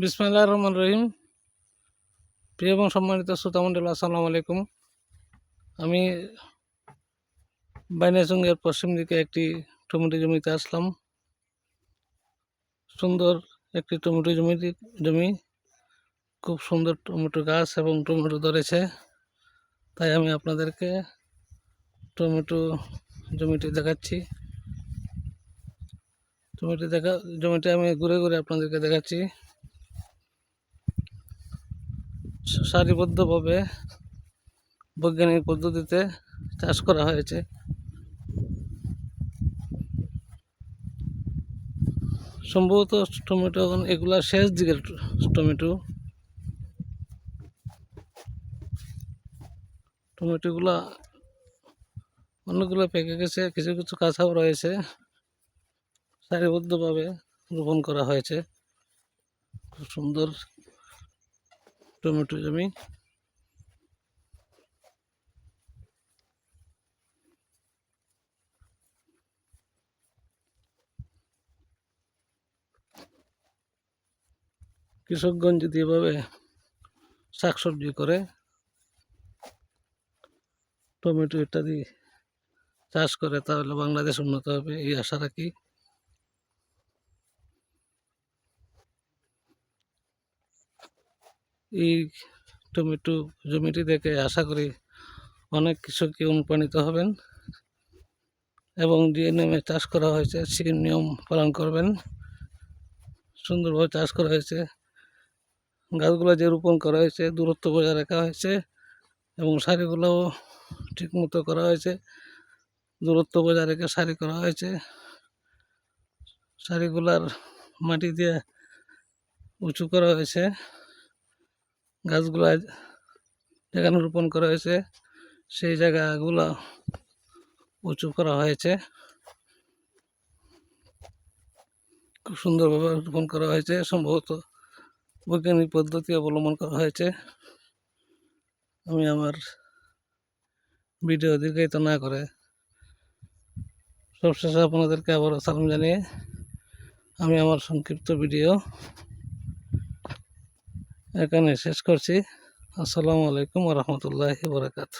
বিসমিল্লাহ রহমান রহিম। প্রিয় এবং সম্মানিত শ্রোতামণ্ডল, আসসালামু আলাইকুম। আমি বাইনাচুঙ্গের পশ্চিম দিকে একটি টমেটো জমিতে আসলাম। সুন্দর একটি টমেটো জমি জমি। খুব সুন্দর টমেটো গাছ এবং টমেটো ধরেছে। তাই আমি আপনাদেরকে টমেটো জমিটি দেখাচ্ছি। জমিটি দেখা, জমিটি আমি ঘুরে ঘুরে আপনাদেরকে দেখাচ্ছি। সারিবদ্ধভাবে বৈজ্ঞানিক পদ্ধতিতে চাষ করা হয়েছে। সম্ভবত টমেটো এখন এগুলা শেষ দিকের টমেটো। টমেটোগুলা অনেকগুলো পেকে গেছে, কিছু কিছু কাঁচাও রয়েছে। সারিবদ্ধভাবে রোপণ করা হয়েছে। খুব সুন্দর টমেটো জমি। কৃষকগণ যদি এভাবে শাকসবজি করে, টমেটো ইত্যাদি চাষ করে, তাহলে বাংলাদেশ উন্নত হবে, এই আশা রাখি। এই টমেটো জমিটি দেখে আশা করি অনেক কৃষকই অনুপ্রাণিত হবেন এবং যে নিয়মে চাষ করা হয়েছে, সেই নিয়ম পালন করবেন। সুন্দরভাবে চাষ করা হয়েছে। গাছগুলো যে রোপণ করা হয়েছে, দূরত্ব বজায় রাখা হয়েছে এবং সারিগুলোও ঠিক মতো করা হয়েছে। দূরত্ব বজায় রেখে সারি করা হয়েছে। সারিগুলার মাটি দিয়ে উঁচু করা হয়েছে। গাছগুলা যেখানে রোপণ করা হয়েছে, সেই জায়গাগুলো উঁচু করা হয়েছে। খুব সুন্দরভাবে রোপণ করা হয়েছে। সম্ভবত বৈজ্ঞানিক পদ্ধতি অবলম্বন করা হয়েছে। আমি আমার ভিডিও দীর্ঘায়িত না করে সবশেষে আপনাদেরকে আবার সালাম জানিয়ে আমি আমার সংক্ষিপ্ত ভিডিও এখানে শেষ করছি। আসসালামু আলাইকুম রহমতুল্লাহি বরকাত